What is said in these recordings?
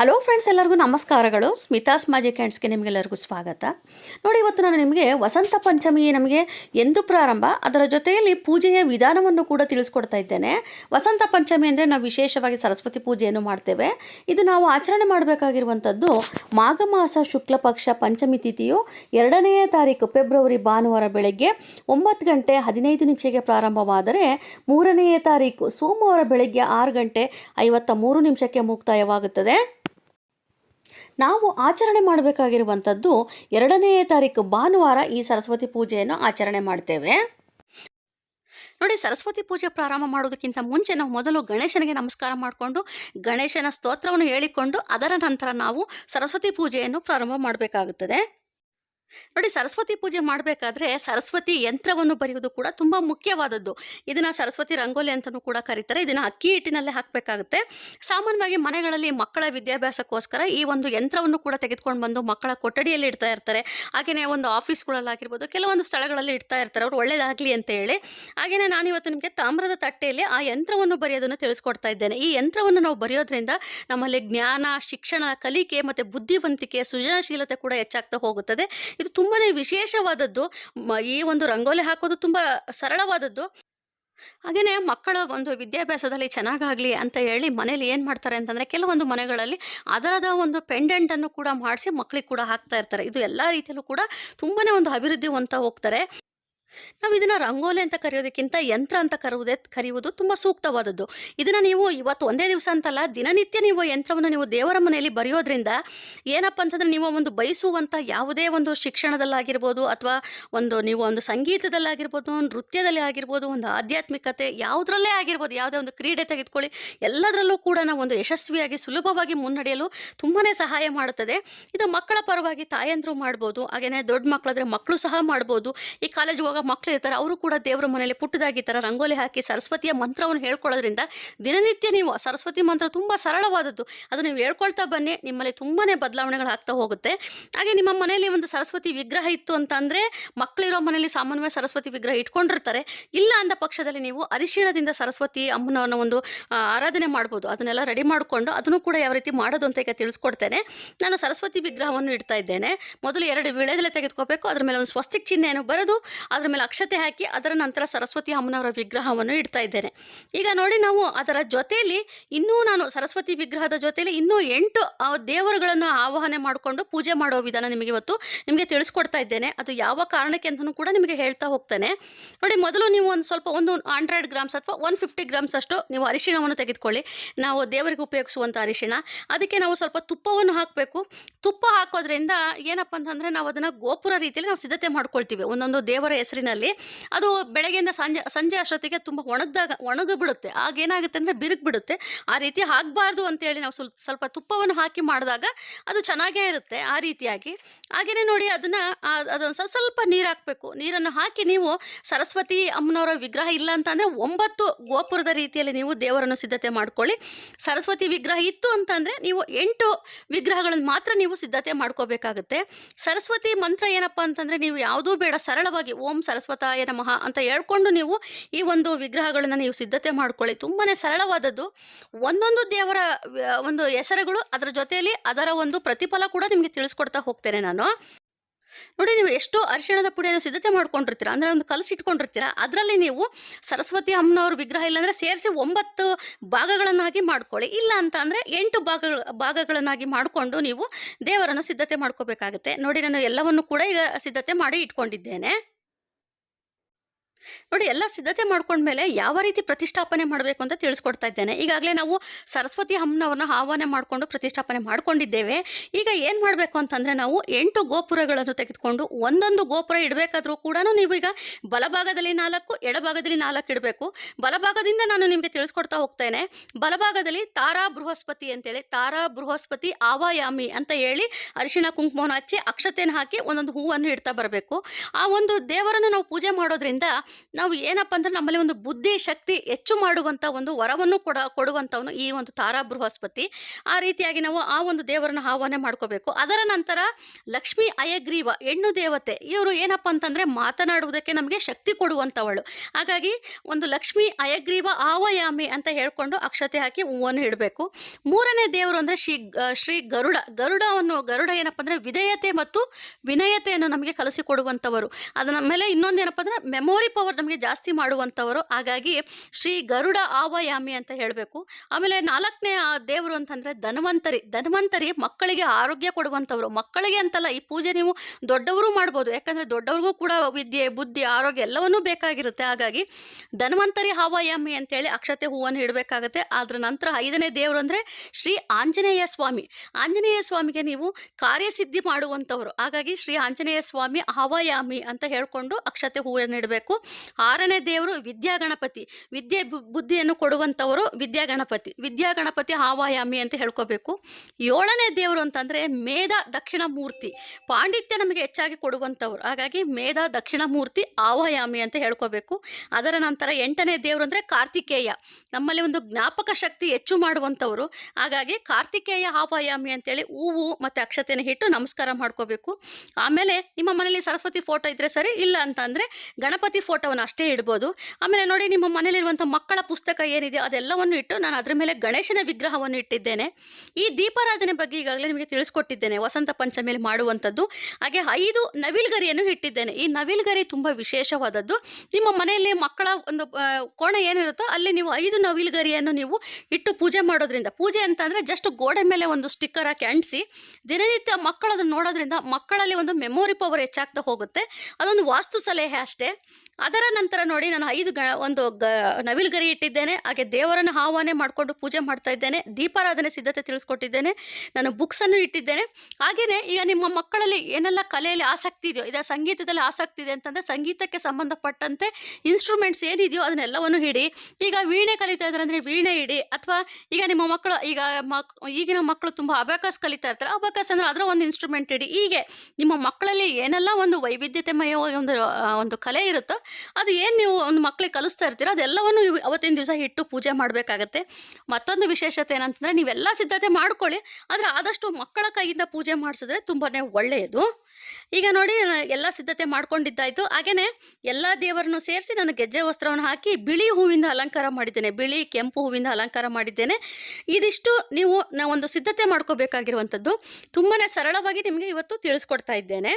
Hello friends ಎಲ್ಲರಿಗೂ ನಮಸ್ಕಾರಗಳು. Smitha's magic ಹ್ಯಾಂಡ್ಸ್ಗೆ ನಿಮಗೆಲ್ಲರಿಗೂ ಸ್ವಾಗತ. ನೋಡಿ, ಇವತ್ತು ನಾನು ನಿಮಗೆ ವಸಂತ ಪಂಚಮಿ ನಮಗೆ ಎಂದು ಪ್ರಾರಂಭ, ಅದರ ಜೊತೆಯಲ್ಲಿ ಪೂಜೆಯ ವಿಧಾನವನ್ನು ಕೂಡ ತಿಳಿಸ್ಕೊಡ್ತಾ ಇದ್ದೇನೆ. ವಸಂತ ಪಂಚಮಿ ಅಂದರೆ ನಾವು ವಿಶೇಷವಾಗಿ ಸರಸ್ವತಿ ಪೂಜೆಯನ್ನು ಮಾಡ್ತೇವೆ. ಇದು ನಾವು ಆಚರಣೆ ಮಾಡಬೇಕಾಗಿರುವಂಥದ್ದು ಮಾಘ ಮಾಸ ಶುಕ್ಲ ಪಕ್ಷ ಪಂಚಮಿ ತಿಥಿಯು ಎರಡನೆಯ ತಾರೀಕು ಫೆಬ್ರವರಿ ಭಾನುವಾರ ಬೆಳಗ್ಗೆ ಒಂಬತ್ತು ಗಂಟೆ ಹದಿನೈದು ನಿಮಿಷಕ್ಕೆ ಪ್ರಾರಂಭವಾದರೆ ಮೂರನೆಯ ತಾರೀಕು ಸೋಮವಾರ ಬೆಳಗ್ಗೆ ಆರು ಗಂಟೆ ಐವತ್ತ ಮೂರು ನಿಮಿಷಕ್ಕೆ ಮುಕ್ತಾಯವಾಗುತ್ತದೆ. ನಾವು ಆಚರಣೆ ಮಾಡಬೇಕಾಗಿರುವಂಥದ್ದು ಎರಡನೇ ತಾರೀಕು ಭಾನುವಾರ ಈ ಸರಸ್ವತಿ ಪೂಜೆಯನ್ನು ಆಚರಣೆ ಮಾಡ್ತೇವೆ. ನೋಡಿ, ಸರಸ್ವತಿ ಪೂಜೆ ಪ್ರಾರಂಭ ಮಾಡೋದಕ್ಕಿಂತ ಮುಂಚೆ ನಾವು ಮೊದಲು ಗಣೇಶನಿಗೆ ನಮಸ್ಕಾರ ಮಾಡಿಕೊಂಡು ಗಣೇಶನ ಸ್ತೋತ್ರವನ್ನು ಹೇಳಿಕೊಂಡು ಅದರ ನಂತರ ನಾವು ಸರಸ್ವತಿ ಪೂಜೆಯನ್ನು ಪ್ರಾರಂಭ ಮಾಡಬೇಕಾಗುತ್ತದೆ. ನೋಡಿ ಸರಸ್ವತಿ ಪೂಜೆ ಮಾಡಬೇಕಾದ್ರೆ ಸರಸ್ವತಿ ಯಂತ್ರವನ್ನು ಬರೆಯುವುದು ಕೂಡ ತುಂಬ ಮುಖ್ಯವಾದದ್ದು. ಇದನ್ನು ಸರಸ್ವತಿ ರಂಗೋಲಿ ಅಂತಲೂ ಕೂಡ ಕರೀತಾರೆ. ಇದನ್ನು ಅಕ್ಕಿ ಹಿಟ್ಟಿನಲ್ಲೇ ಹಾಕಬೇಕಾಗುತ್ತೆ. ಸಾಮಾನ್ಯವಾಗಿ ಮನೆಗಳಲ್ಲಿ ಮಕ್ಕಳ ವಿದ್ಯಾಭ್ಯಾಸಕ್ಕೋಸ್ಕರ ಈ ಒಂದು ಯಂತ್ರವನ್ನು ಕೂಡ ತೆಗೆದುಕೊಂಡು ಬಂದು ಮಕ್ಕಳ ಕೊಠಡಿಯಲ್ಲಿ ಇಡ್ತಾ ಇರ್ತಾರೆ. ಹಾಗೆಯೇ ಒಂದು ಆಫೀಸ್ಗಳಲ್ಲಾಗಿರ್ಬೋದು, ಕೆಲವೊಂದು ಸ್ಥಳಗಳಲ್ಲಿ ಇಡ್ತಾ ಇರ್ತಾರೆ. ಅವರು ಒಳ್ಳೇದಾಗಲಿ ಅಂತ ಹೇಳಿ. ಹಾಗೆಯೇ ನಾನಿವತ್ತು ನಿಮಗೆ ತಾಮ್ರದ ತಟ್ಟೆಯಲ್ಲಿ ಆ ಯಂತ್ರವನ್ನು ಬರೆಯೋದನ್ನು ತಿಳಿಸ್ಕೊಡ್ತಾ ಇದ್ದೇನೆ. ಈ ಯಂತ್ರವನ್ನು ನಾವು ಬರೆಯೋದ್ರಿಂದ ನಮ್ಮಲ್ಲಿ ಜ್ಞಾನ, ಶಿಕ್ಷಣ, ಕಲಿಕೆ ಮತ್ತು ಬುದ್ಧಿವಂತಿಕೆ, ಸೃಜನಶೀಲತೆ ಕೂಡ ಹೆಚ್ಚಾಗ್ತಾ ಹೋಗುತ್ತದೆ. ಇದು ತುಂಬಾ ವಿಶೇಷವಾದದ್ದು. ಈ ಒಂದು ರಂಗೋಲಿ ಹಾಕೋದು ತುಂಬ ಸರಳವಾದದ್ದು. ಹಾಗೆಯೇ ಮಕ್ಕಳ ಒಂದು ವಿದ್ಯಾಭ್ಯಾಸದಲ್ಲಿ ಚೆನ್ನಾಗಾಗಲಿ ಅಂತ ಹೇಳಿ ಮನೇಲಿ ಏನು ಮಾಡ್ತಾರೆ ಅಂತಂದರೆ ಕೆಲವೊಂದು ಮನೆಗಳಲ್ಲಿ ಅದರದ ಒಂದು ಪೆಂಡೆಂಟನ್ನು ಕೂಡ ಮಾಡಿಸಿ ಮಕ್ಕಳಿಗೆ ಕೂಡ ಹಾಕ್ತಾ ಇರ್ತಾರೆ. ಇದು ಎಲ್ಲ ರೀತಿಯಲ್ಲೂ ಕೂಡ ತುಂಬಾ ಒಂದು ಅಭಿವೃದ್ಧಿ ಹೊಂತ ಹೋಗ್ತಾರೆ. ನಾವು ಇದನ್ನು ರಂಗೋಲಿ ಅಂತ ಕರೆಯೋದಕ್ಕಿಂತ ಯಂತ್ರ ಅಂತ ಕರೆಯುವುದೇ ಕರೆಯುವುದು ತುಂಬ ಸೂಕ್ತವಾದದ್ದು. ಇದನ್ನು ನೀವು ಇವತ್ತು ಒಂದೇ ದಿವಸ ಅಂತಲ್ಲ, ದಿನನಿತ್ಯ ನೀವು ಯಂತ್ರವನ್ನು ನೀವು ದೇವರ ಮನೆಯಲ್ಲಿ ಬರೆಯೋದ್ರಿಂದ ಏನಪ್ಪ ಅಂತಂದರೆ ನೀವು ಒಂದು ಬಯಸುವಂಥ ಯಾವುದೇ ಒಂದು ಶಿಕ್ಷಣದಲ್ಲಾಗಿರ್ಬೋದು ಅಥವಾ ಒಂದು ನೀವು ಒಂದು ಸಂಗೀತದಲ್ಲಾಗಿರ್ಬೋದು, ನೃತ್ಯದಲ್ಲಿ ಆಗಿರ್ಬೋದು, ಒಂದು ಆಧ್ಯಾತ್ಮಿಕತೆ ಯಾವುದರಲ್ಲೇ ಆಗಿರ್ಬೋದು, ಯಾವುದೇ ಒಂದು ಕ್ರೀಡೆ ತೆಗೆದುಕೊಳ್ಳಿ, ಎಲ್ಲದರಲ್ಲೂ ಕೂಡ ನಾವು ಒಂದು ಯಶಸ್ವಿಯಾಗಿ ಸುಲಭವಾಗಿ ಮುನ್ನಡೆಯಲು ತುಂಬಾ ಸಹಾಯ ಮಾಡುತ್ತದೆ. ಇದು ಮಕ್ಕಳ ಪರವಾಗಿ ತಾಯಂದರು ಮಾಡ್ಬೋದು ಹಾಗೆಯೇ ದೊಡ್ಡ ಮಕ್ಕಳಾದರೆ ಮಕ್ಕಳು ಸಹ ಮಾಡ್ಬೋದು, ಈ ಕಾಲೇಜ್ ಹೋಗೋ ಮಕ್ಕಳು ಇರ್ತಾರೆ, ಅವರು ಕೂಡ ದೇವರ ಮನೆಯಲ್ಲಿ ಪುಟ್ಟದಾಗಿ ಥರ ರಂಗೋಲಿ ಹಾಕಿ ಸರಸ್ವತಿಯ ಮಂತ್ರವನ್ನು ಹೇಳ್ಕೊಳ್ಳೋದ್ರಿಂದ ದಿನನಿತ್ಯ ನೀವು ಸರಸ್ವತಿ ಮಂತ್ರ ತುಂಬ ಸರಳವಾದದ್ದು. ಅದು ನೀವು ಹೇಳ್ಕೊಳ್ತಾ ಬನ್ನಿ, ನಿಮ್ಮಲ್ಲಿ ತುಂಬಾ ಬದಲಾವಣೆಗಳು ಆಗ್ತಾ ಹೋಗುತ್ತೆ. ಹಾಗೆ ನಿಮ್ಮ ಮನೆಯಲ್ಲಿ ಒಂದು ಸರಸ್ವತಿ ವಿಗ್ರಹ ಇತ್ತು ಅಂತಂದರೆ ಮಕ್ಕಳಿರೋ ಮನೆಯಲ್ಲಿ ಸಾಮಾನ್ಯವಾಗಿ ಸರಸ್ವತಿ ವಿಗ್ರಹ ಇಟ್ಕೊಂಡಿರ್ತಾರೆ. ಇಲ್ಲ ಅಂದ ಪಕ್ಷದಲ್ಲಿ ನೀವು ಅರಿಶಿಣದಿಂದ ಸರಸ್ವತಿ ಅಮ್ಮನವನ್ನ ಒಂದು ಆರಾಧನೆ ಮಾಡ್ಬೋದು. ಅದನ್ನೆಲ್ಲ ರೆಡಿ ಮಾಡಿಕೊಂಡು ಅದನ್ನು ಕೂಡ ಯಾವ ರೀತಿ ಮಾಡೋದು ಅಂತ ಈಗ ತಿಳಿಸ್ಕೊಡ್ತೇನೆ. ನಾನು ಸರಸ್ವತಿ ವಿಗ್ರಹವನ್ನು ಇಡ್ತಾ ಇದ್ದೇನೆ. ಮೊದಲು ಎರಡು ವಿಳೆದೆಲೆ ತೆಗೆದುಕೋಬೇಕು. ಅದ್ರ ಮೇಲೆ ಒಂದು ಸ್ವಸ್ತಿಕ್ ಚಿಹ್ನೆಯನ್ನು ಬರೆದು, ಅದ್ರ ಮೇಲೆ ಅಕ್ಷತೆ ಹಾಕಿ ಅದರ ನಂತರ ಸರಸ್ವತಿ ಅಮ್ಮನವರ ವಿಗ್ರಹವನ್ನು ಇಡ್ತಾ ಇದ್ದೇನೆ. ಈಗ ನೋಡಿ ನಾವು ಅದರ ಜೊತೆಯಲ್ಲಿ ಇನ್ನೂ ನಾನು ಸರಸ್ವತಿ ವಿಗ್ರಹದ ಜೊತೆಯಲ್ಲಿ ಇನ್ನೂ ಎಂಟು ದೇವರುಗಳನ್ನು ಆವಾಹನೆ ಮಾಡಿಕೊಂಡು ಪೂಜೆ ಮಾಡೋ ವಿಧಾನ ನಿಮಗೆ ಇವತ್ತು ನಿಮಗೆ ತಿಳಿಸ್ಕೊಡ್ತಾ ಇದ್ದೇನೆ. ಅದು ಯಾವ ಕಾರಣಕ್ಕೆ ಅಂತಲೂ ಕೂಡ ನಿಮಗೆ ಹೇಳ್ತಾ ಹೋಗ್ತೇನೆ. ನೋಡಿ, ಮೊದಲು ನೀವು ಒಂದು ಸ್ವಲ್ಪ ಒಂದು ಹಂಡ್ರೆಡ್ ಗ್ರಾಮ್ಸ್ ಅಥವಾ ಒನ್ ಫಿಫ್ಟಿ ಗ್ರಾಮ್ಸ್ ಅಷ್ಟು ನೀವು ಅರಿಶಿಣವನ್ನು ತೆಗೆದುಕೊಳ್ಳಿ. ನಾವು ದೇವರಿಗೆ ಉಪಯೋಗಿಸುವಂಥ ಅರಿಶಿಣ. ಅದಕ್ಕೆ ನಾವು ಸ್ವಲ್ಪ ತುಪ್ಪವನ್ನು ಹಾಕಬೇಕು. ತುಪ್ಪ ಹಾಕೋದ್ರಿಂದ ಏನಪ್ಪ ಅಂತಂದರೆ ನಾವು ಅದನ್ನು ಗೋಪುರ ರೀತಿಯಲ್ಲಿ ನಾವು ಸಿದ್ಧತೆ ಮಾಡ್ಕೊಳ್ತೀವಿ. ಒಂದೊಂದು ದೇವರ ಹೆಸರಿನಲ್ಲಿ ಅದು ಬೆಳಗ್ಗೆಯಿಂದ ಸಂಜೆ ಸಂಜೆ ಅಷ್ಟೊತ್ತಿಗೆ ತುಂಬ ಒಣಗಿದಾಗ ಒಣಗಿ ಬಿಡುತ್ತೆ ಆಗ ಏನಾಗುತ್ತೆ ಅಂದರೆ ಬಿರುಕು ಬಿಡುತ್ತೆ ಆ ರೀತಿ ಆಗಬಾರ್ದು ಅಂತೇಳಿ ನಾವು ಸ್ವಲ್ಪ ಸ್ವಲ್ಪ ತುಪ್ಪವನ್ನು ಹಾಕಿ ಮಾಡಿದಾಗ ಅದು ಚೆನ್ನಾಗೇ ಇರುತ್ತೆ ಆ ರೀತಿಯಾಗಿ. ಹಾಗೆಯೇ ನೋಡಿ ಅದನ್ನು ಅದೊಂದು ಸ್ವಲ್ಪ ಸ್ವಲ್ಪ ನೀರು ಹಾಕಬೇಕು. ನೀರನ್ನು ಹಾಕಿ ನೀವು ಸರಸ್ವತಿ ಅಮ್ಮನವರ ವಿಗ್ರಹ ಇಲ್ಲ ಅಂತಂದರೆ ಒಂಬತ್ತು ಗೋಪುರದ ರೀತಿಯಲ್ಲಿ ನೀವು ದೇವರನ್ನು ಸಿದ್ಧತೆ ಮಾಡ್ಕೊಳ್ಳಿ. ಸರಸ್ವತಿ ವಿಗ್ರಹ ಇತ್ತು ಅಂತಂದರೆ ನೀವು ಎಂಟು ವಿಗ್ರಹಗಳನ್ನು ಮಾತ್ರ ನೀವು ಸಿದ್ಧತೆ ಮಾಡ್ಕೋಬೇಕಾಗುತ್ತೆ. ಸರಸ್ವತಿ ಮಂತ್ರ ಏನಪ್ಪ ಅಂತಂದರೆ ನೀವು ಯಾವುದೂ ಬೇಡ, ಸರಳವಾಗಿ ಓಂ ಸರಸ್ವತಾಯ ನಮಃ ಅಂತ ಹೇಳ್ಕೊಂಡು ನೀವು ಈ ಒಂದು ವಿಗ್ರಹಗಳನ್ನು ನೀವು ಸಿದ್ಧತೆ ಮಾಡ್ಕೊಳ್ಳಿ. ತುಂಬಾ ಸರಳವಾದದ್ದು. ಒಂದೊಂದು ದೇವರ ಒಂದು ಹೆಸರುಗಳು ಅದರ ಜೊತೆಯಲ್ಲಿ ಅದರ ಒಂದು ಪ್ರತಿಫಲ ಕೂಡ ನಿಮಗೆ ತಿಳಿಸ್ಕೊಡ್ತಾ ಹೋಗ್ತೇನೆ ನಾನು. ನೋಡಿ ನೀವು ಎಷ್ಟು ಅರಿಶಿಣದ ಪುಡಿಯನ್ನು ಸಿದ್ಧತೆ ಮಾಡ್ಕೊಂಡಿರ್ತೀರ, ಅಂದರೆ ಒಂದು ಕಲಸಿ ಇಟ್ಕೊಂಡಿರ್ತೀರ, ಅದರಲ್ಲಿ ನೀವು ಸರಸ್ವತಿ ಅಮ್ಮನವ್ರ ವಿಗ್ರಹ ಇಲ್ಲಾಂದರೆ ಸೇರಿಸಿ ಒಂಬತ್ತು ಭಾಗಗಳನ್ನಾಗಿ ಮಾಡ್ಕೊಳ್ಳಿ. ಇಲ್ಲ ಅಂತ ಅಂದರೆ ಎಂಟು ಭಾಗ ಭಾಗಗಳನ್ನಾಗಿ ಮಾಡಿಕೊಂಡು ನೀವು ದೇವರನ್ನು ಸಿದ್ಧತೆ ಮಾಡ್ಕೋಬೇಕಾಗುತ್ತೆ. ನೋಡಿ ನಾನು ಎಲ್ಲವನ್ನು ಕೂಡ ಈಗ ಸಿದ್ಧತೆ ಮಾಡಿ ಇಟ್ಕೊಂಡಿದ್ದೇನೆ. ನೋಡಿ, ಎಲ್ಲ ಸಿದ್ಧತೆ ಮಾಡ್ಕೊಂಡ್ಮೇಲೆ ಯಾವ ರೀತಿ ಪ್ರತಿಷ್ಠಾಪನೆ ಮಾಡಬೇಕು ಅಂತ ತಿಳಿಸ್ಕೊಡ್ತಾ ಇದ್ದೇನೆ. ಈಗಾಗಲೇ ನಾವು ಸರಸ್ವತಿ ಅಮ್ಮನವ್ರನ್ನ ಆಹ್ವಾನ ಮಾಡಿಕೊಂಡು ಪ್ರತಿಷ್ಠಾಪನೆ ಮಾಡ್ಕೊಂಡಿದ್ದೇವೆ. ಈಗ ಏನು ಮಾಡಬೇಕು ಅಂತಂದರೆ ನಾವು ಎಂಟು ಗೋಪುರಗಳನ್ನು ತೆಗೆದುಕೊಂಡು ಒಂದೊಂದು ಗೋಪುರ ಇಡಬೇಕಾದ್ರೂ ಕೂಡ ನೀವು ಈಗ ಬಲಭಾಗದಲ್ಲಿ ನಾಲ್ಕು, ಎಡಭಾಗದಲ್ಲಿ ನಾಲ್ಕು ಇಡಬೇಕು. ಬಲಭಾಗದಿಂದ ನಾನು ನಿಮಗೆ ತಿಳಿಸ್ಕೊಡ್ತಾ ಹೋಗ್ತೇನೆ. ಬಲಭಾಗದಲ್ಲಿ ತಾರಾ ಬೃಹಸ್ಪತಿ ಅಂತೇಳಿ, ತಾರಾ ಬೃಹಸ್ಪತಿ ಆವಾಯಾಮಿ ಅಂತ ಹೇಳಿ ಅರಿಶಿಣ ಕುಂಕುಮವನ್ನು ಹಚ್ಚಿ ಅಕ್ಷತೆಯನ್ನು ಹಾಕಿ ಒಂದೊಂದು ಹೂವನ್ನು ಇಡ್ತಾ ಬರಬೇಕು. ಆ ಒಂದು ದೇವರನ್ನು ನಾವು ಪೂಜೆ ಮಾಡೋದ್ರಿಂದ ನಾವು ಏನಪ್ಪ ಅಂದ್ರೆ ನಮ್ಮಲ್ಲಿ ಒಂದು ಬುದ್ಧಿ ಶಕ್ತಿ ಹೆಚ್ಚು ಮಾಡುವಂಥ ಒಂದು ವರವನ್ನು ಕೊಡ ಕೊಡುವಂಥವನು ಈ ಒಂದು ತಾರಾ ಬೃಹಸ್ಪತಿ. ಆ ರೀತಿಯಾಗಿ ನಾವು ಆ ಒಂದು ದೇವರನ್ನು ಆಹ್ವಾನ ಮಾಡ್ಕೋಬೇಕು. ಅದರ ನಂತರ ಲಕ್ಷ್ಮೀ ಅಯಗ್ರೀವ, ಹೆಣ್ಣು ದೇವತೆ, ಇವರು ಏನಪ್ಪ ಅಂತಂದರೆ ಮಾತನಾಡುವುದಕ್ಕೆ ನಮಗೆ ಶಕ್ತಿ ಕೊಡುವಂಥವಳು ಹಾಗಾಗಿ ಒಂದು ಲಕ್ಷ್ಮೀ ಅಯಗ್ರೀವ ಆವಯಾಮಿ ಅಂತ ಹೇಳ್ಕೊಂಡು ಅಕ್ಷತೆ ಹಾಕಿ ಹೂವನ್ನು ಇಡಬೇಕು. ಮೂರನೇ ದೇವರು ಅಂದರೆ ಶ್ರೀ ಶ್ರೀ ಗರುಡ. ಗರುಡವನ್ನು, ಗರುಡ ಏನಪ್ಪ ಅಂದರೆ ವಿಧೇಯತೆ ಮತ್ತು ವಿನಯತೆಯನ್ನು ನಮಗೆ ಕಲಿಸಿಕೊಡುವಂಥವರು ಅದರ ಮೇಲೆ ಇನ್ನೊಂದು ಏನಪ್ಪ ಅಂದರೆ ಮೆಮೊರಿ ಪವರ್ ನಮಗೆ ಜಾಸ್ತಿ ಮಾಡುವಂಥವರು. ಹಾಗಾಗಿ ಶ್ರೀ ಗರುಡ ಆವಯಾಮಿ ಅಂತ ಹೇಳಬೇಕು. ಆಮೇಲೆ ನಾಲ್ಕನೇ ದೇವರು ಅಂತಂದರೆ ಧನ್ವಂತರಿ. ಧನ್ವಂತರಿ ಮಕ್ಕಳಿಗೆ ಆರೋಗ್ಯ ಕೊಡುವಂಥವ್ರು. ಮಕ್ಕಳಿಗೆ ಅಂತಲ್ಲ, ಈ ಪೂಜೆ ನೀವು ದೊಡ್ಡವರು ಮಾಡ್ಬೋದು. ಯಾಕಂದರೆ ದೊಡ್ಡವ್ರಿಗೂ ಕೂಡ ವಿದ್ಯೆ, ಬುದ್ಧಿ, ಆರೋಗ್ಯ ಎಲ್ಲವನ್ನೂ ಬೇಕಾಗಿರುತ್ತೆ. ಹಾಗಾಗಿ ಧನ್ವಂತರಿ ಹಾವಯಾಮಿ ಅಂತೇಳಿ ಅಕ್ಷತೆ ಹೂವನ್ನು ಇಡಬೇಕಾಗತ್ತೆ. ಅದರ ನಂತರ ಐದನೇ ದೇವರು ಅಂದರೆ ಶ್ರೀ ಆಂಜನೇಯ ಸ್ವಾಮಿ. ಆಂಜನೇಯ ಸ್ವಾಮಿಗೆ ನೀವು ಕಾರ್ಯಸಿದ್ಧಿ ಮಾಡುವಂಥವ್ರು. ಹಾಗಾಗಿ ಶ್ರೀ ಆಂಜನೇಯ ಸ್ವಾಮಿ ಆವಯಾಮಿ ಅಂತ ಹೇಳಿಕೊಂಡು ಅಕ್ಷತೆ ಹೂವನ್ನು ಇಡಬೇಕು ಆರನೇ ದೇವರು ವಿದ್ಯಾಗಣಪತಿ ವಿದ್ಯೆ ಬುದ್ಧಿಯನ್ನು ಕೊಡುವಂಥವರು ವಿದ್ಯಾಗಣಪತಿ ವಿದ್ಯಾಗಣಪತಿ ಆವಾಯಾಮಿ ಅಂತ ಹೇಳ್ಕೋಬೇಕು. ಏಳನೇ ದೇವರು ಅಂತಂದರೆ ಮೇಧ ದಕ್ಷಿಣ ಮೂರ್ತಿ. ಪಾಂಡಿತ್ಯ ನಮಗೆ ಹೆಚ್ಚಾಗಿ ಕೊಡುವಂಥವ್ರು. ಹಾಗಾಗಿ ಮೇಧ ದಕ್ಷಿಣ ಮೂರ್ತಿ ಆವಾಯಾಮಿ ಅಂತ ಹೇಳ್ಕೋಬೇಕು. ಅದರ ನಂತರ ಎಂಟನೇ ದೇವರು ಅಂದರೆ ಕಾರ್ತಿಕೇಯ. ನಮ್ಮಲ್ಲಿ ಒಂದು ಜ್ಞಾಪಕ ಶಕ್ತಿ ಹೆಚ್ಚು ಮಾಡುವಂಥವ್ರು. ಹಾಗಾಗಿ ಕಾರ್ತಿಕೇಯ ಆವಾಯಾಮಿ ಅಂತೇಳಿ ಹೂವು ಮತ್ತು ಅಕ್ಷತೆಯನ್ನು ಇಟ್ಟು ನಮಸ್ಕಾರ ಮಾಡ್ಕೋಬೇಕು. ಆಮೇಲೆ ನಿಮ್ಮ ಮನೇಲಿ ಸರಸ್ವತಿ ಫೋಟೋ ಇದ್ದರೆ ಸರಿ, ಇಲ್ಲ ಅಂತ ಅಂದರೆ ಗಣಪತಿ ಫೋಟೋವನ್ನು ಅಷ್ಟೇ ಇಡ್ಬೋದು. ಆಮೇಲೆ ನೋಡಿ ನಿಮ್ಮ ಮನೇಲಿರುವಂಥ ಮಕ್ಕಳ ಪುಸ್ತಕ ಏನಿದೆ ಅದೆಲ್ಲವನ್ನು ಇಟ್ಟು ನಾನು ಅದರ ಮೇಲೆ ಗಣೇಶನ ವಿಗ್ರಹವನ್ನು ಇಟ್ಟಿದ್ದೇನೆ. ಈ ದೀಪಾರಾಧನೆ ಬಗ್ಗೆ ಈಗಾಗಲೇ ನಿಮಗೆ ತಿಳಿಸ್ಕೊಟ್ಟಿದ್ದೇನೆ. ವಸಂತ ಪಂಚಮಿಯಲ್ಲಿ ಮಾಡುವಂಥದ್ದು. ಹಾಗೆ ಐದು ನವಿಲ್ಗರಿಯನ್ನು ಇಟ್ಟಿದ್ದೇನೆ. ಈ ನವಿಲ್ಗರಿ ತುಂಬ ವಿಶೇಷವಾದದ್ದು. ನಿಮ್ಮ ಮನೆಯಲ್ಲಿ ಮಕ್ಕಳ ಒಂದು ಕೋಣ ಏನಿರುತ್ತೋ ಅಲ್ಲಿ ನೀವು ಐದು ನವಿಲ್ಗರಿಯನ್ನು ನೀವು ಇಟ್ಟು ಪೂಜೆ ಮಾಡೋದ್ರಿಂದ, ಪೂಜೆ ಅಂತ ಅಂದರೆ ಜಸ್ಟ್ ಗೋಡೆ ಮೇಲೆ ಒಂದು ಸ್ಟಿಕ್ಕರ್ ಹಾಕಿ ಅಂಟಿಸಿ, ದಿನನಿತ್ಯ ಮಕ್ಕಳದನ್ನು ನೋಡೋದ್ರಿಂದ ಮಕ್ಕಳಲ್ಲಿ ಒಂದು ಮೆಮೊರಿ ಪವರ್ ಹೆಚ್ಚಾಗ್ತಾ ಹೋಗುತ್ತೆ. ಅದೊಂದು ವಾಸ್ತು ಸಲಹೆ ಅಷ್ಟೇ. ಅದರ ನಂತರ ನೋಡಿ ನಾನು ಐದು ಗ, ಒಂದು ಗ, ನವಿಲ್ಗರಿ ಇಟ್ಟಿದ್ದೇನೆ. ಹಾಗೆ ದೇವರನ್ನು ಆಹ್ವಾನ ಮಾಡಿಕೊಂಡು ಪೂಜೆ ಮಾಡ್ತಾ ಇದ್ದೇನೆ. ದೀಪಾರಾಧನೆ ಸಿದ್ಧತೆ ತಿಳಿಸ್ಕೊಟ್ಟಿದ್ದೇನೆ. ನಾನು ಬುಕ್ಸನ್ನು ಇಟ್ಟಿದ್ದೇನೆ. ಹಾಗೆಯೇ ಈಗ ನಿಮ್ಮ ಮಕ್ಕಳಲ್ಲಿ ಏನೆಲ್ಲ ಕಲೆಯಲ್ಲಿ ಆಸಕ್ತಿ ಇದೆಯೋ, ಈಗ ಸಂಗೀತದಲ್ಲಿ ಆಸಕ್ತಿ ಇದೆ ಅಂತಂದರೆ ಸಂಗೀತಕ್ಕೆ ಸಂಬಂಧಪಟ್ಟಂತೆ ಇನ್ಸ್ಟ್ರೂಮೆಂಟ್ಸ್ ಏನಿದೆಯೋ ಅದನ್ನೆಲ್ಲವನ್ನು ಹಿಡಿ, ಈಗ ವೀಣೆ ಕಲಿತಾ ಇದ್ದಾರೆ ಅಂದರೆ ವೀಣೆ ಇಡಿ ಅಥವಾ ಈಗ ನಿಮ್ಮ ಮಕ್ಕಳು, ಈಗ ಮಕ್, ಈಗಿನ ಮಕ್ಕಳು ತುಂಬ ಅಬಾಕಸ್ ಕಲಿತಾ ಇರ್ತಾರೆ. ಅಬಾಕಸ್ ಅಂದರೆ ಅದರ ಒಂದು ಇನ್ಸ್ಟ್ರೂಮೆಂಟ್ ಇಡಿ ಹೀಗೆ ನಿಮ್ಮ ಮಕ್ಕಳಲ್ಲಿ ಏನೆಲ್ಲ ಒಂದು ವೈವಿಧ್ಯತೆಮಯ ಒಂದು ಒಂದು ಕಲೆ ಇರುತ್ತೋ ಅದು ಏನು ನೀವು ಒಂದು ಮಕ್ಕಳಿಗೆ ಕಲಿಸ್ತಾ ಇರ್ತೀರೋ ಅದೆಲ್ಲವನ್ನು ಅವತ್ತಿನ ದಿವಸ ಇಟ್ಟು ಪೂಜೆ ಮಾಡಬೇಕಾಗತ್ತೆ. ಮತ್ತೊಂದು ವಿಶೇಷತೆ ಏನಂತಂದರೆ ನೀವೆಲ್ಲ ಸಿದ್ಧತೆ ಮಾಡ್ಕೊಳ್ಳಿ, ಆದರೆ ಆದಷ್ಟು ಮಕ್ಕಳ ಕೈಯಿಂದ ಪೂಜೆ ಮಾಡಿಸಿದ್ರೆ ತುಂಬಾ ಒಳ್ಳೆಯದು. ಈಗ ನೋಡಿ ಎಲ್ಲ ಸಿದ್ಧತೆ ಮಾಡ್ಕೊಂಡಿದ್ದಾಯಿತು. ಹಾಗೆಯೇ ಎಲ್ಲ ದೇವರನ್ನು ಸೇರಿಸಿ ನಾನು ಗೆಜ್ಜೆ ವಸ್ತ್ರವನ್ನು ಹಾಕಿ ಬಿಳಿ ಹೂವಿಂದ ಅಲಂಕಾರ ಮಾಡಿದ್ದೇನೆ. ಬಿಳಿ, ಕೆಂಪು ಹೂವಿಂದ ಅಲಂಕಾರ ಮಾಡಿದ್ದೇನೆ. ಇದಿಷ್ಟು ನೀವು ನಾವು ಒಂದು ಸಿದ್ಧತೆ ಮಾಡ್ಕೋಬೇಕಾಗಿರುವಂಥದ್ದು. ತುಂಬಾ ಸರಳವಾಗಿ ನಿಮಗೆ ಇವತ್ತು ತಿಳಿಸ್ಕೊಡ್ತಾ ಇದ್ದೇನೆ.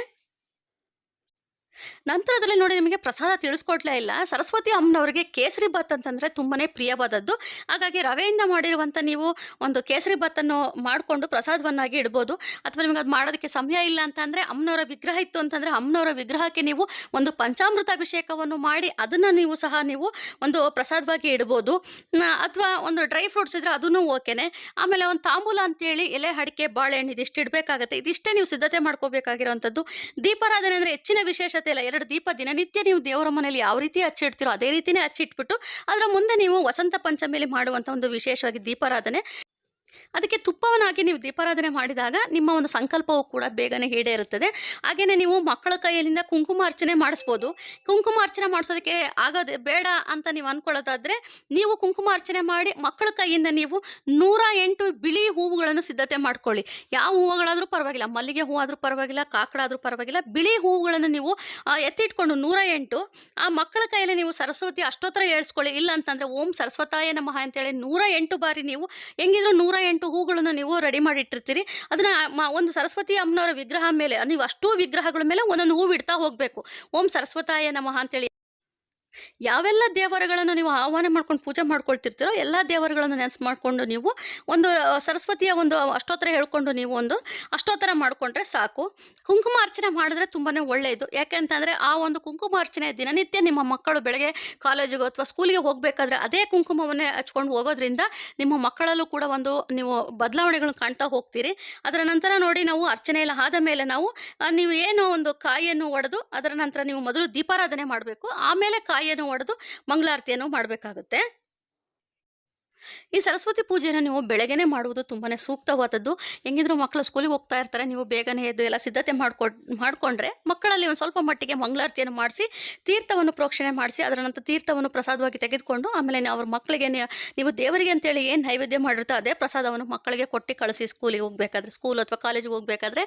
ನಂತರದಲ್ಲಿ ನೋಡಿ ನಿಮಗೆ ಪ್ರಸಾದ ತಿಳಿಸ್ಕೊಡ್ಲೇ ಇಲ್ಲ. ಸರಸ್ವತಿ ಅಮ್ಮನವರಿಗೆ ಕೇಸರಿ ಭಾತ್ ಅಂತಂದರೆ ತುಂಬಾ ಪ್ರಿಯವಾದದ್ದು. ಹಾಗಾಗಿ ರವೆಯಿಂದ ಮಾಡಿರುವಂಥ ನೀವು ಒಂದು ಕೇಸರಿ ಭಾತನ್ನು ಮಾಡಿಕೊಂಡು ಪ್ರಸಾದವನ್ನಾಗಿ ಇಡ್ಬೋದು. ಅಥವಾ ನಿಮಗೆ ಅದು ಮಾಡೋದಕ್ಕೆ ಸಮಯ ಇಲ್ಲ ಅಂತಂದರೆ ಅಮ್ಮನವರ ವಿಗ್ರಹ ಇತ್ತು ಅಂತಂದರೆ ಅಮ್ಮನವರ ವಿಗ್ರಹಕ್ಕೆ ನೀವು ಒಂದು ಪಂಚಾಮೃತ ಅಭಿಷೇಕವನ್ನು ಮಾಡಿ ಅದನ್ನು ನೀವು ಸಹ ನೀವು ಒಂದು ಪ್ರಸಾದವಾಗಿ ಇಡ್ಬೋದು. ಅಥವಾ ಒಂದು ಡ್ರೈ ಫ್ರೂಟ್ಸ್ ಇದ್ದರೆ ಅದನ್ನು ಓಕೆನೆ. ಆಮೇಲೆ ಒಂದು ತಾಂಬೂಲ ಅಂತೇಳಿ ಎಲೆ, ಅಡಿಕೆ, ಬಾಳೆಹಣ್ಣು ಇದಿಷ್ಟು ಇಡಬೇಕಾಗತ್ತೆ. ಇದಿಷ್ಟೇ ನೀವು ಸಿದ್ಧತೆ ಮಾಡ್ಕೋಬೇಕಾಗಿರೋವಂಥದ್ದು ದೀಪಾರಾಧನೆ ಅಂದರೆ ಹೆಚ್ಚಿನ ವಿಶೇಷತೆ ಇಲ್ಲ ಎರಡು ದೀಪ ದಿನನಿತ್ಯ ನೀವು ದೇವರ ಮನೆಯಲ್ಲಿ ಯಾವ ರೀತಿ ಹಚ್ಚಿಡ್ತೀರೋ ಅದೇ ರೀತಿಯೇ ಹಚ್ಚಿಟ್ಬಿಟ್ಟು ಅದರ ಮುಂದೆ ನೀವು ವಸಂತ ಪಂಚಮಿಯಲ್ಲಿ ಮಾಡುವಂಥ ಒಂದು ವಿಶೇಷವಾಗಿ ದೀಪಾರಾಧನೆ. ಅದಕ್ಕೆ ತುಪ್ಪವನ್ನು ಹಾಕಿ ನೀವು ದೀಪಾರಾಧನೆ ಮಾಡಿದಾಗ ನಿಮ್ಮ ಒಂದು ಸಂಕಲ್ಪವು ಕೂಡ ಬೇಗನೆ ಈಡೇರುತ್ತದೆ ಹಾಗೆಯೇ ನೀವು ಮಕ್ಕಳ ಕೈಯಲ್ಲಿಂದ ಕುಂಕುಮ ಅರ್ಚನೆ ಮಾಡಿಸ್ಬೋದು. ಕುಂಕುಮ ಅರ್ಚನೆ ಮಾಡಿಸೋದಕ್ಕೆ ಆಗೋದೇ ಬೇಡ ಅಂತ ನೀವು ಅಂದ್ಕೊಳ್ಳೋದಾದರೆ ನೀವು ಕುಂಕುಮ ಅರ್ಚನೆ ಮಾಡಿ ಮಕ್ಕಳ ಕೈಯಿಂದ ನೀವು ನೂರ ಎಂಟು ಬಿಳಿ ಹೂವುಗಳನ್ನು ಸಿದ್ಧತೆ ಮಾಡ್ಕೊಳ್ಳಿ. ಯಾವ ಹೂವುಗಳಾದರೂ ಪರವಾಗಿಲ್ಲ. ಮಲ್ಲಿಗೆ ಹೂ ಆದರೂ ಪರವಾಗಿಲ್ಲ. ಕಾಕಡ ಆದರೂ ಪರವಾಗಿಲ್ಲ. ಬಿಳಿ ಹೂವುಗಳನ್ನು ನೀವು ಎತ್ತಿಟ್ಕೊಂಡು ನೂರ ಎಂಟು, ಆ, ಮಕ್ಕಳ ಕೈಯಲ್ಲಿ ನೀವು ಸರಸ್ವತಿ ಅಷ್ಟೋತ್ತರ ಹೇಳಿಸ್ಕೊಳ್ಳಿ ಇಲ್ಲ ಅಂತಂದರೆ ಓಂ ಸರಸ್ವತಾಯ ನಮಃ ಅಂತೇಳಿ ನೂರ ಎಂಟು ಬಾರಿ ನೀವು, ಹೆಂಗಿದ್ರು ನೂರ ಎಂಟು ಹೂಗಳನ್ನು ನೀವು ರೆಡಿ ಮಾಡಿಟ್ಟಿರ್ತೀರಿ. ಅದನ್ನು ಒಂದು ಸರಸ್ವತಿ ಅಮ್ಮನವರ ವಿಗ್ರಹ ಮೇಲೆ, ನೀವು ಅಷ್ಟೂ ವಿಗ್ರಹಗಳ ಮೇಲೆ ಒಂದೊಂದು ಹೂವು ಇಡ್ತಾ ಹೋಗಬೇಕು. ಓಂ ಸರಸ್ವತಾಯ ನಮಃ ಅಂತೇಳಿ. ಯಾವೆಲ್ಲ ದೇವರುಗಳನ್ನು ನೀವು ಆಹ್ವಾನ ಮಾಡ್ಕೊಂಡು ಪೂಜೆ ಮಾಡ್ಕೊಳ್ತಿರ್ತೀರೋ ಎಲ್ಲ ದೇವರುಗಳನ್ನು ನೆನೆಸ್ ಮಾಡಿಕೊಂಡು ನೀವು ಒಂದು ಸರಸ್ವತಿಯ ಒಂದು ಅಷ್ಟೋತ್ತರ ಹೇಳ್ಕೊಂಡು ನೀವು ಒಂದು ಅಷ್ಟೋತ್ತರ ಮಾಡಿಕೊಂಡ್ರೆ ಸಾಕು. ಕುಂಕುಮ ಅರ್ಚನೆ ಮಾಡಿದ್ರೆ ತುಂಬಾ ಒಳ್ಳೆಯದು ಯಾಕೆ ಅಂತಂದರೆ ಆ ಒಂದು ಕುಂಕುಮ ಅರ್ಚನೆ ದಿನನಿತ್ಯ ನಿಮ್ಮ ಮಕ್ಕಳು ಬೆಳಗ್ಗೆ ಕಾಲೇಜಿಗೆ ಅಥವಾ ಸ್ಕೂಲಿಗೆ ಹೋಗಬೇಕಾದ್ರೆ ಅದೇ ಕುಂಕುಮವನ್ನೇ ಹಚ್ಕೊಂಡು ಹೋಗೋದ್ರಿಂದ ನಿಮ್ಮ ಮಕ್ಕಳಲ್ಲೂ ಕೂಡ ಒಂದು ನೀವು ಬದಲಾವಣೆಗಳನ್ನು ಕಾಣ್ತಾ ಹೋಗ್ತೀರಿ. ಅದರ ನಂತರ ನೋಡಿ ನಾವು ಅರ್ಚನೆ ಎಲ್ಲ ಆದ ಮೇಲೆ ನಾವು ನೀವು ಏನು ಒಂದು ಕಾಯಿಯನ್ನು ಒಡೆದು ಅದರ ನಂತರ ನೀವು ಮೊದಲು ದೀಪಾರಾಧನೆ ಮಾಡಬೇಕು. ಆಮೇಲೆ ಕಾಯಿಯನ್ನು ಒಡೆದು ಮಂಗಳಾರತಿಯನ್ನು ಮಾಡಬೇಕಾಗುತ್ತೆ. ಈ ಸರಸ್ವತಿ ಪೂಜೆನ ನೀವು ಬೆಳಗ್ಗೆನೇ ಮಾಡುವುದು ತುಂಬಾ ಸೂಕ್ತವಾದದ್ದು. ಹೆಂಗಿದ್ರು ಮಕ್ಕಳು ಸ್ಕೂಲಿಗೆ ಹೋಗ್ತಾ ಇರ್ತಾರೆ, ನೀವು ಬೇಗನೆ ಎದ್ದು ಎಲ್ಲ ಸಿದ್ಧತೆ ಮಾಡ್ಕೊ, ಮಾಡಿಕೊಂಡ್ರೆ ಮಕ್ಕಳಲ್ಲಿ ಒಂದು ಸ್ವಲ್ಪ ಮಟ್ಟಿಗೆ ಮಂಗಳಾರತಿಯನ್ನು ಮಾಡಿಸಿ, ತೀರ್ಥವನ್ನು ಪ್ರೋಕ್ಷಣೆ ಮಾಡಿಸಿ, ಅದರ ನಂತರ ತೀರ್ಥವನ್ನು ಪ್ರಸಾದವಾಗಿ ತೆಗೆದುಕೊಂಡು ಆಮೇಲೆ ಅವ್ರ ಮಕ್ಕಳಿಗೆ ನೀವು ದೇವರಿಗೆ ಅಂತೇಳಿ ಏನು ನೈವೇದ್ಯ ಮಾಡಿರ್ತಾ ಅದೇ ಪ್ರಸಾದವನ್ನು ಮಕ್ಕಳಿಗೆ ಕೊಟ್ಟು ಕಳಿಸಿ ಸ್ಕೂಲಿಗೆ ಹೋಗ್ಬೇಕಾದ್ರೆ ಸ್ಕೂಲ್ ಅಥವಾ ಕಾಲೇಜಿಗೆ ಹೋಗ್ಬೇಕಾದ್ರೆ.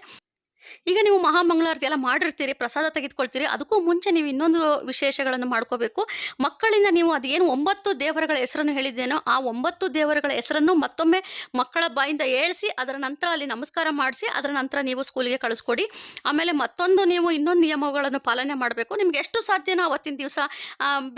ಈಗ ನೀವು ಮಹಾಮಂಗಳಾರತಿ ಎಲ್ಲ ಮಾಡಿರ್ತೀರಿ, ಪ್ರಸಾದ ತೆಗೆದುಕೊಳ್ತೀರಿ, ಅದಕ್ಕೂ ಮುಂಚೆ ನೀವು ಇನ್ನೊಂದು ವಿಶೇಷಗಳನ್ನು ಮಾಡ್ಕೋಬೇಕು. ಮಕ್ಕಳಿಂದ ನೀವು ಅದೇನು ಒಂಬತ್ತು ದೇವರುಗಳ ಹೆಸರನ್ನು ಹೇಳಿದ್ದೇನೋ, ಆ ಒಂಬತ್ತು ದೇವರುಗಳ ಹೆಸರನ್ನು ಮತ್ತೊಮ್ಮೆ ಮಕ್ಕಳ ಬಾಯಿಂದ ಏಳಿಸಿ, ಅದರ ನಂತರ ಅಲ್ಲಿ ನಮಸ್ಕಾರ ಮಾಡಿಸಿ, ಅದರ ನಂತರ ನೀವು ಸ್ಕೂಲಿಗೆ ಕಳಿಸ್ಕೊಡಿ. ಆಮೇಲೆ ಮತ್ತೊಂದು ನೀವು ಇನ್ನೊಂದು ನಿಯಮಗಳನ್ನು ಪಾಲನೆ ಮಾಡಬೇಕು. ನಿಮ್ಗೆ ಎಷ್ಟು ಸಾಧ್ಯನೋ ಅವತ್ತಿನ ದಿವಸ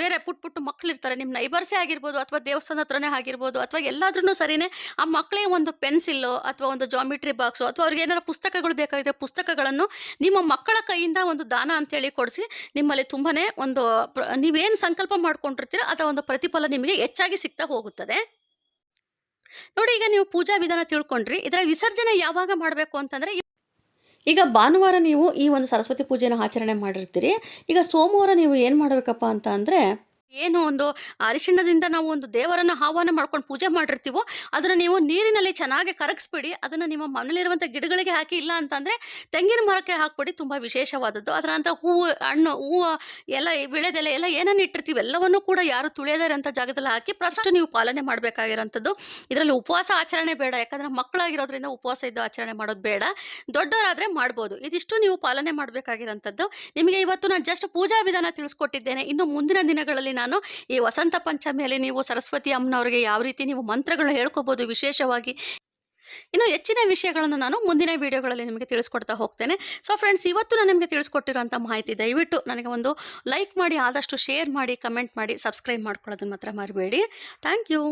ಬೇರೆ ಪುಟ್ ಪುಟ್ಟು ಮಕ್ಕಳಿರ್ತಾರೆ. ನಿಮ್ಮ ನೈಬರ್ಸೇ ಆಗಿರ್ಬೋದು, ಅಥವಾ ದೇವಸ್ಥಾನ ಹತ್ರನೇ ಆಗಿರ್ಬೋದು, ಅಥವಾ ಎಲ್ಲಾದ್ರೂ ಸರಿನೇ, ಆ ಮಕ್ಕಳಿಗೆ ಒಂದು ಪೆನ್ಸಿಲ್ಲು, ಅಥವಾ ಒಂದು ಜಾಮಿಟ್ರಿ ಬಾಕ್ಸು, ಅಥವಾ ಅವ್ರಿಗೆ ಏನಾರು ಪುಸ್ತಕಗಳು ಬೇಕಾಗಿದ್ರೆ ಪುಸ್ತಕಗಳನ್ನು ನಿಮ್ಮ ಮಕ್ಕಳ ಕೈಯಿಂದ ಒಂದು ದಾನ ಅಂತೇಳಿ ಕೊಡಿಸಿ, ನಿಮ್ಮಲ್ಲಿ ತುಂಬಾ ಒಂದು ನೀವೇನು ಸಂಕಲ್ಪ ಮಾಡ್ಕೊಂಡಿರ್ತೀರ ಅದರ ಒಂದು ಪ್ರತಿಫಲ ನಿಮಗೆ ಹೆಚ್ಚಾಗಿ ಸಿಗ್ತಾ ಹೋಗುತ್ತದೆ. ನೋಡಿ, ಈಗ ನೀವು ಪೂಜಾ ವಿಧಾನ ತಿಳ್ಕೊಂಡ್ರಿ ಇದರ ವಿಸರ್ಜನೆ ಯಾವಾಗ ಮಾಡಬೇಕು ಅಂತಂದರೆ ಈಗ ಭಾನುವಾರ ನೀವು ಈ ಒಂದು ಸರಸ್ವತಿ ಪೂಜೆಯನ್ನು ಆಚರಣೆ ಮಾಡಿರ್ತೀರಿ, ಈಗ ಸೋಮವಾರ ನೀವು ಏನು ಮಾಡಬೇಕಪ್ಪ ಅಂತ ಅಂದರೆ ಏನು ಒಂದು ಅರಿಶಿಣದಿಂದ ನಾವು ಒಂದು ದೇವರನ್ನು ಆಹ್ವಾನ ಮಾಡ್ಕೊಂಡು ಪೂಜೆ ಮಾಡಿರ್ತೀವೋ, ಅದನ್ನು ನೀವು ನೀರಿನಲ್ಲಿ ಚೆನ್ನಾಗಿ ಕರಗಿಸ್ಬಿಡಿ, ಅದನ್ನು ನಿಮ್ಮ ಮನೇಲಿರುವಂಥ ಗಿಡಗಳಿಗೆ ಹಾಕಿ, ಇಲ್ಲ ಅಂತಂದರೆ ತೆಂಗಿನ ಮರಕ್ಕೆ ಹಾಕ್ಬಿಡಿ, ತುಂಬ ವಿಶೇಷವಾದದ್ದು. ಅದರ ನಂತರ ಹೂವು, ಹಣ್ಣು, ಹೂವು ಎಲ್ಲ ವಿಳೆದೆಲೆ ಎಲ್ಲ ಏನನ್ನು ಇಟ್ಟಿರ್ತೀವಿ, ಎಲ್ಲವನ್ನೂ ಕೂಡ ಯಾರು ಇರೋಂಥ ಜಾಗದಲ್ಲಿ ಹಾಕಿ ಪ್ರಸಾದ ನೀವು ಪಾಲನೆ ಮಾಡಬೇಕಾಗಿರೋಂಥದ್ದು. ಇದರಲ್ಲಿ ಉಪವಾಸ ಆಚರಣೆ ಬೇಡ, ಯಾಕಂದರೆ ಮಕ್ಕಳಾಗಿರೋದ್ರಿಂದ ಉಪವಾಸ ಇದ್ದು ಆಚರಣೆ ಮಾಡೋದು ಬೇಡ. ದೊಡ್ಡವರಾದರೆ ಮಾಡ್ಬೋದು. ಇದಿಷ್ಟು ನೀವು ಪಾಲನೆ ಮಾಡಬೇಕಾಗಿರೋಂಥದ್ದು. ನಿಮಗೆ ಇವತ್ತು ನಾನು ಜಸ್ಟ್ ಪೂಜಾ ವಿಧಾನ ತಿಳಿಸ್ಕೊಟ್ಟಿದ್ದೇನೆ. ಇನ್ನು ಮುಂದಿನ ದಿನಗಳಲ್ಲಿ ನಾನು ಈ ವಸಂತ ಪಂಚಮಿಯಲ್ಲಿ ನೀವು ಸರಸ್ವತಿ ಅಮ್ಮನವರಿಗೆ ಯಾವ ರೀತಿ ನೀವು ಮಂತ್ರಗಳು ಹೇಳ್ಕೊಬೋದು ವಿಶೇಷವಾಗಿ. ಇನ್ನು ಹೆಚ್ಚಿನ ವಿಷಯಗಳನ್ನು ನಾನು ಮುಂದಿನ ವಿಡಿಯೋಗಳಲ್ಲಿ ನಿಮಗೆ ತಿಳಿಸ್ಕೊಡ್ತಾ ಹೋಗ್ತೇನೆ. ಸೊ ಫ್ರೆಂಡ್ಸ್ ಇವತ್ತು ನಾನು ನಿಮಗೆ ತಿಳಿಸ್ಕೊಟ್ಟಿರುವಂಥ ಮಾಹಿತಿ ದಯವಿಟ್ಟು ನನಗೆ ಒಂದು ಲೈಕ್ ಮಾಡಿ, ಆದಷ್ಟು ಶೇರ್ ಮಾಡಿ ಕಮೆಂಟ್ ಮಾಡಿ ಸಬ್ಸ್ಕ್ರೈಬ್ ಮಾಡ್ಕೊಳ್ಳೋದನ್ನ ಮಾತ್ರ ಮರಿಬೇಡಿ. Thank you